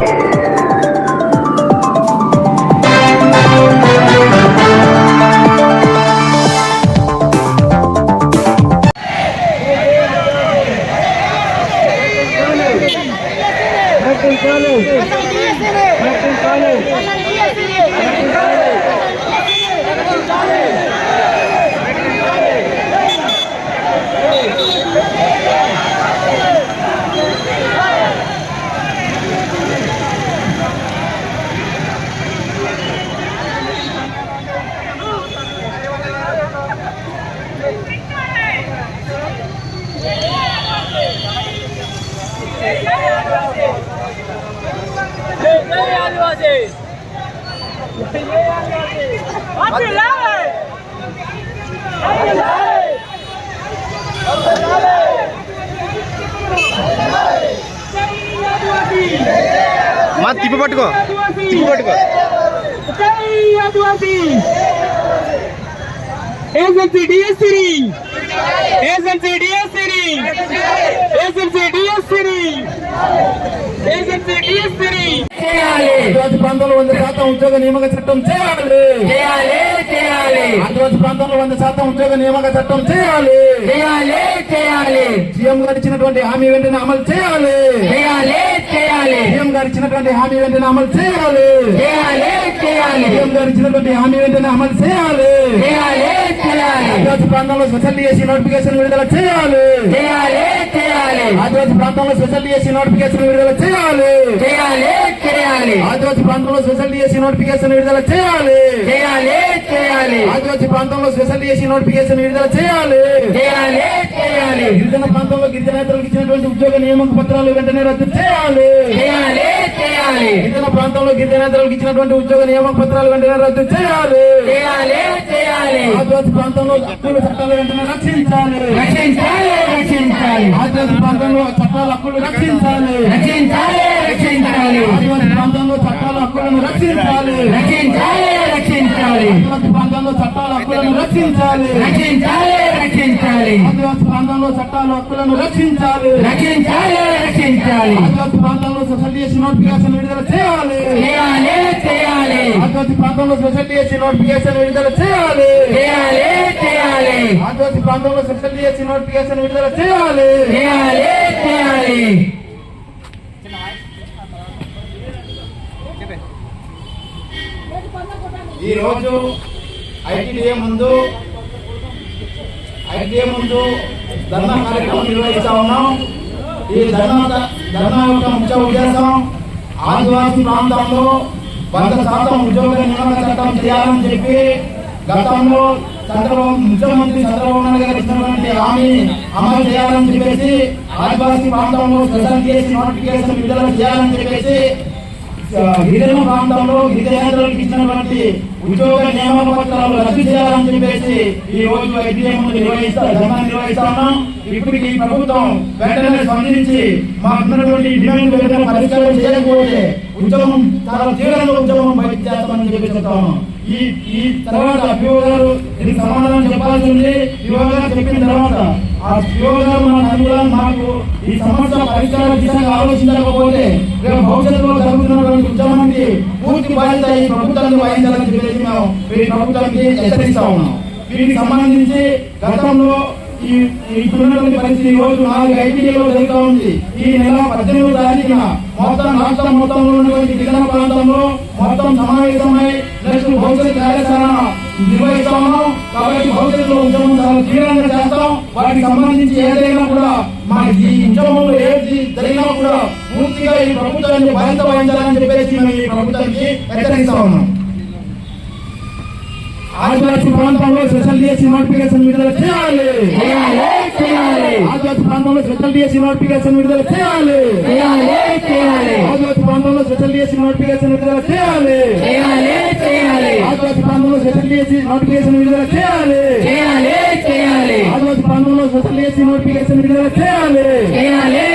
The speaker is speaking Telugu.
you మా తిప్పి పట్టుకో తిప్పి పట్టుకో ఏజెన్సీ డిఎస్సిరి ఏజెన్సీ డిఎస్సిరి శాతం ఉద్యోగ నియామక చట్టం చేయాలి. చేయాలి చేయాలి. ఆదివాసీ ప్రాంతంలో వంద శాతం ఉద్యోగ నియామక చట్టం చేయాలి. చేయాలి చేయాలి. సీఎం గారు ఇచ్చినటువంటి హామీ వెంటనే అమలు చేయాలి. చేయాలి. గారు ఇచ్చినటువంటి హామీ వెంటనే అమలు చేయాలి. సీఎం గారు ఇచ్చినటువంటి హామీ వెంటనే అమలు చేయాలి. ఆదివాసీ ప్రాంతంలో స్పెషల్ డిఎస్సీ నోటిఫికేషన్ విడుదల చేయాలి. ఆదివాసీ ప్రాంతంలో స్పెషల్ డిఎస్సీ నోటిఫికేషన్ విడుదల చేయాలి. ఆదివాసీ ప్రాంతంలో స్పెషల్ డిఎస్సీ నోటిఫికేషన్ విడుదల చేయాలి. ఆదివాసీ ప్రాంతంలో స్పెషల్ డిఎస్సీ నోటిఫికేషన్ విడుదల చేయాలి. గిరిజన ప్రాంతంలో గిరిజనేతలకు ఇచ్చినటువంటి ఉద్యోగ నియామక పత్రాలు వెంటనే రద్దు చేయాలి చేయాలి. గిరిజన ప్రాంతంలో గిరిజనేతలకు ఇచ్చినటువంటి ఉద్యోగ నియామక పత్రాలు వెంటనే రద్దు చేయాలి. చేయాలి చేయాలి. ఆదివాసీ ప్రాంతంలో హక్కుల చట్టాలు వెంటనే రక్షించాలి. రక్షించాలి రక్షించాలి. ఆదివాసీ ప్రాంతంలో చట్టాల హక్కులు రక్షించాలి. రక్షించాలి రక్షించాలి. ఆదివాసీ ప్రాంతంలో చట్టాల హక్కులను రక్షించాలి. రక్షించాలి రక్షించాలి. ఆదివాసీ ప్రాంతంలో చట్టాల హక్కులను రక్షించాలి. రక్షించాలి. రక్షించాలి. ఆదివాసీ ప్రాంతంలో చట్టాల హక్కులను రక్షించాలి. రక్షించాలి రక్షించాలి. ఆదివాసీ ప్రాంతంలో డిఎస్సీ నోటిఫికేషన్ విడుదల చేయాలి. చేయాలి చేయాలి. ఆదివాసీ ప్రాంతంలో డిఎస్సీ నోటిఫికేషన్ విడుదల చేయాలి. చేయాలి చేయాలి. ఆదివాసీ ప్రాంతంలో డిఎస్సీ నోటిఫికేషన్ విడుదల చేయాలి. చేయాలి చేయాలి. ఈ రోజు ఐటీడీఏ ముందు అయితే ముందు ధర్నా కార్యక్రమం నిర్వహిస్తా ఉన్నాం. ఈ ధర్నా ధర్నా యొక్క ముఖ్య ఉద్దేశం ఆదివాసీ ప్రాంతంలో వంద శాతం ఉద్యోగ నియామక చట్టం చేయాలని చెప్పి గతంలో చంద్రబాబు ముఖ్యమంత్రి చంద్రబాబు నాయుడు గారు ఇచ్చినటువంటి హామీ అమలు చేయాలని చెప్పేసి ఆదివాసీ ప్రాంతంలో స్పెషల్ కేసు నోటిఫికేషన్ విడుదల చేయాలని చెప్పేసి గిరిజన ప్రాంతంలో గిరిజనేతలకు ఇచ్చినటువంటి ఉద్యోగ నియామక పత్రాలు రద్దు చేయాలని చెప్పేసి ఈ రోజు ఐటీఎం నిర్వహిస్తా ధర్నా నిర్వహిస్తాను ఇప్పటికి ఈ ప్రభుత్వం వెంటనే స్పందించి మాకున్నటువంటి డిమాండ్ వెంటనే పరిష్కారం చేయకపోతే ఉద్యమం చాలా తీవ్రంగా ఉద్యమం బయట చేస్తామని చెప్పి చెప్తాము ఈ ఈ తర్వాత పిఓ గారు దీనికి సమాధానం చెప్పాల్సి ఉంది. పిఓ గారు చెప్పిన తర్వాత ఆ పిఓ గారు మన మాకు ఈ సమస్య పరిష్కార దిశగా ఆలోచించకపోతే రేపు భవిష్యత్తులో జరుగుతున్నటువంటి ఉద్యమానికి పూర్తి బాధ్యత ఈ ప్రభుత్వాన్ని వహించాలని చెప్పేసి మేము ఈ ప్రభుత్వానికి హెచ్చరిస్తా ఉన్నాం. దీనికి సంబంధించి గతంలో ఈ ఇప్పుడున్నటువంటి పరిస్థితి ఈ రోజు నాలుగు ఐటీలో జరుగుతూ ఉంది. ఈ నెల పద్దెనిమిది తారీఖున మొత్తం రాష్ట్ర మొత్తంలో ఉన్నటువంటి గిరిజన ప్రాంతంలో మొత్తం సమావేశమై నెక్స్ట్ భవిష్యత్ కార్యాచరణ నిర్వహిస్తాము కాబట్టి భవిష్యత్తులో ఉద్యమం చాలా తీవ్రంగా వాటికి సంబంధించి ఏదైనా కూడా మా ఈ ఉద్యమంలో ఏది జరిగినా కూడా పూర్తిగా ఈ ప్రభుత్వాన్ని బాధ్యత వహించాలని చెప్పేసి మేము ఈ ప్రభుత్వానికి హెచ్చరిస్తా ఉన్నాం. ఆదివాసీ ప్రాంతంలో స్పెషల్ డిఎస్సీ నోటిఫికేషన్ విడుదల చేయాలి. ఆదివాసీ ప్రాంతంలో స్పెషల్ డిఎస్సీ నోటిఫికేషన్ విడుదల చేయాలి. ఆదివాసీ ప్రాంతంలో స్పెషల్ డిఎస్సీ నోటిఫికేషన్ విడుదల చేయాలి. ఆదివాసీ డిఎస్సీ నోటిఫికేషన్ విడుదల చేయాలి. చేయాలి చేయాలి. ఆదివాసీ ప్రాంతంలో డిఎస్సీ నోటిఫికేషన్ విడుదల చేయాలి. చేయాలి.